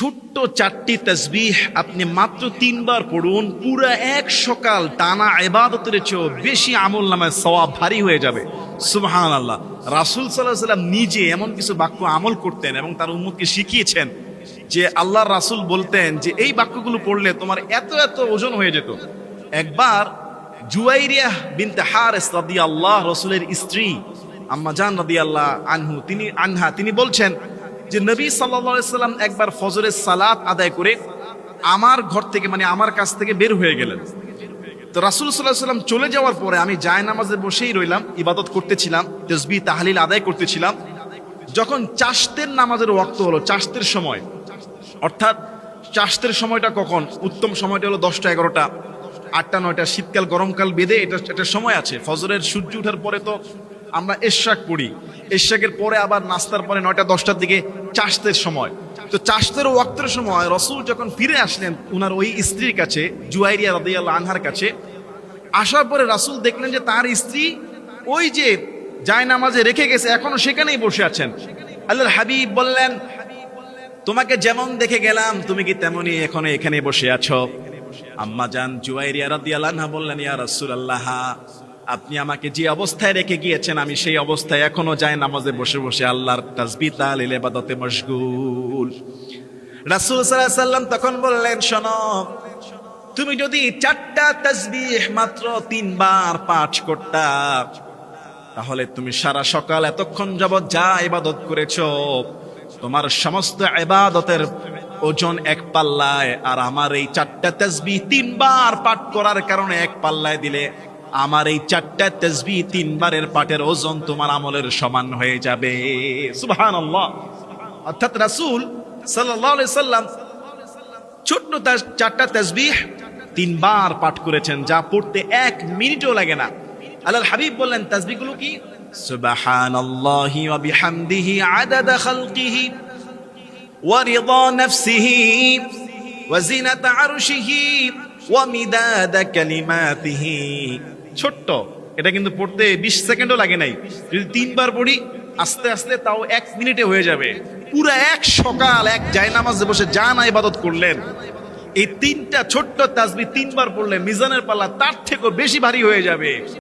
ছোট্ট চারটি তসবিহ আপনি মাত্র তিনবার পড়ুন, পুরা এক সকাল টানা এবাদতের চেয়েও বেশি আমল নামায় সওয়াব ভারী হয়ে যাবে। সুবহান আল্লাহ রাসুল সাল্লাহ সাল্লাম নিজে এমন কিছু বাক্য আমল করতেন এবং তার উম্মতকে শিখিয়েছেন যে আল্লাহ রাসুল বলতেন যে, এই বাক্যগুলো পড়লে তোমার এত এত ওজন হয়ে যেত। একবার জুয়াইরিয়া বিনতে হারেস রাদি আল্লাহ রসুলের স্ত্রী আম্মা জান রাদি আল্লাহ আনহু, তিনি আনহা, তিনি বলছেন যে নবী সাল্লা সাল্লাম একবার ফজরের সালাত আদায় করে আমার ঘর থেকে মানে আমার কাছ থেকে বের হয়ে গেলেন। তো রাসুল সাল্লাহ চলে যাওয়ার পরে আমি জায় নামাজে বসেই রইলাম, ইবাদত করতেছিলাম তসবি তাহালিল আদায় করতেছিলাম। যখন চাষতের নামাজের ওয়াক্ত হলো, চাষতের সময়, অর্থাৎ চাষতের সময়টা কখন? উত্তম সময়টা হলো দশটা, এগারোটা, আটটা, নয়টা, শীতকাল, গরমকাল বেঁধে এটা একটা সময় আছে। ফজরের সূর্য ওঠার পরে তো আমরা এশাক পড়ি। এশাকের পরে আবার নাস্তার পরে নয়টা, দশটার দিকে চাষতের সময়। তো চাষতের ওয়াক্তের সময় রসুল যখন ফিরে আসলেন, উনার ওই স্ত্রীর কাছে, জুয়াইরিয়া রাদিয়াল্লাহ আনহার কাছে, আসার পরে রাসুল দেখলেন যে তার স্ত্রী ওই যে যায় নামাজে রেখে গেছে, এখনও সেখানেই বসে আছেন। আল্লাহর হাবিব বললেন, তোমাকে যেমন দেখে গেলাম, তুমি কি তেমনই এখনও এখানে বসে আছো? আম্মা জান জুয়াইরিয়া রাদিয়াল্লাহু বললেন, ইয়া রাসূলুল্লাহ আপনি আমাকে যে অবস্থায় রেখে গিয়েছেন, আমি সেই অবস্থায় এখনও যাই নামাজে বসে বসে আল্লাহর ইবাদতে মশগুল। রাসূল আলাইহি সাল্লাম তখন বললেন, শোনো, তুমি যদি চারটা তাসবিহ মাত্র তিনবার পাঠ করতা, তাহলে তুমি সারা সকাল এতক্ষণ যাবৎ যা ইবাদত করেছ, তোমার সমস্ত ইবাদতের ওজন এক পাল্লায়, আর আমার এই চারটা তাসবিহ তিনবার পাঠ করার কারণে এক পাল্লায় দিলে আমার এই চারটা তাসবিহ তিনবারের পাঠের ওজন তোমার আমলের সমান হয়ে যাবে। সুবহানাল্লাহ। অর্থাৎ রাসূল সাল্লাল্লাহু সাল্লাম ছোট্ট চারটা তাসবিহ তিনবার পাঠ করেছেন, যা পড়তে এক মিনিটও লাগে না। আল্লাহ হাবিব বললেন তাসবিহগুলো কি? সুবহানাল্লাহি ওয়া বিহামদিহি আদাদা খালকিহি ওয়া রিদা নাফসিহি ওয়া জিনাতা আরশিহি ওয়া মিদাদা কালিমাতিহি। ছোট্ট। এটা কিন্তু পড়তে 20 সেকেন্ডও লাগে নাই। যদি তিনবার পড়ি, আস্তে আস্তে তাও এক মিনিটে হয়ে যাবে। পুরো এক সকাল, এক জায়নামাজে বসে যান ইবাদত করলেন। এই তিনটা ছোট্ট তাজবি তিনবার পড়লে মিজানের পাল্লা তার থেকেও বেশি ভারী হয়ে যাবে।